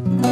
Mm-hmm.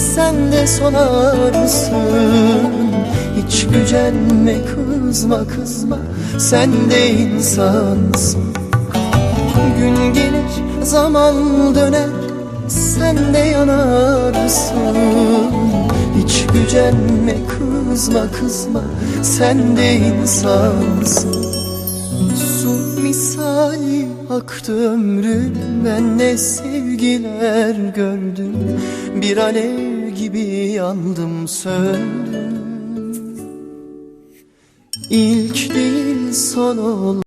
sen de sonarsın Hiç gücenme kızma kızma sen de insansın. Gün gelir zaman döner sen de yanarsın. Hiç gücenme kızma kızma sen de insansın misali aktı ömrüm Ben ne sevgiler gördüm. Bir alev gibi yandım söndüm. İlk değil son ol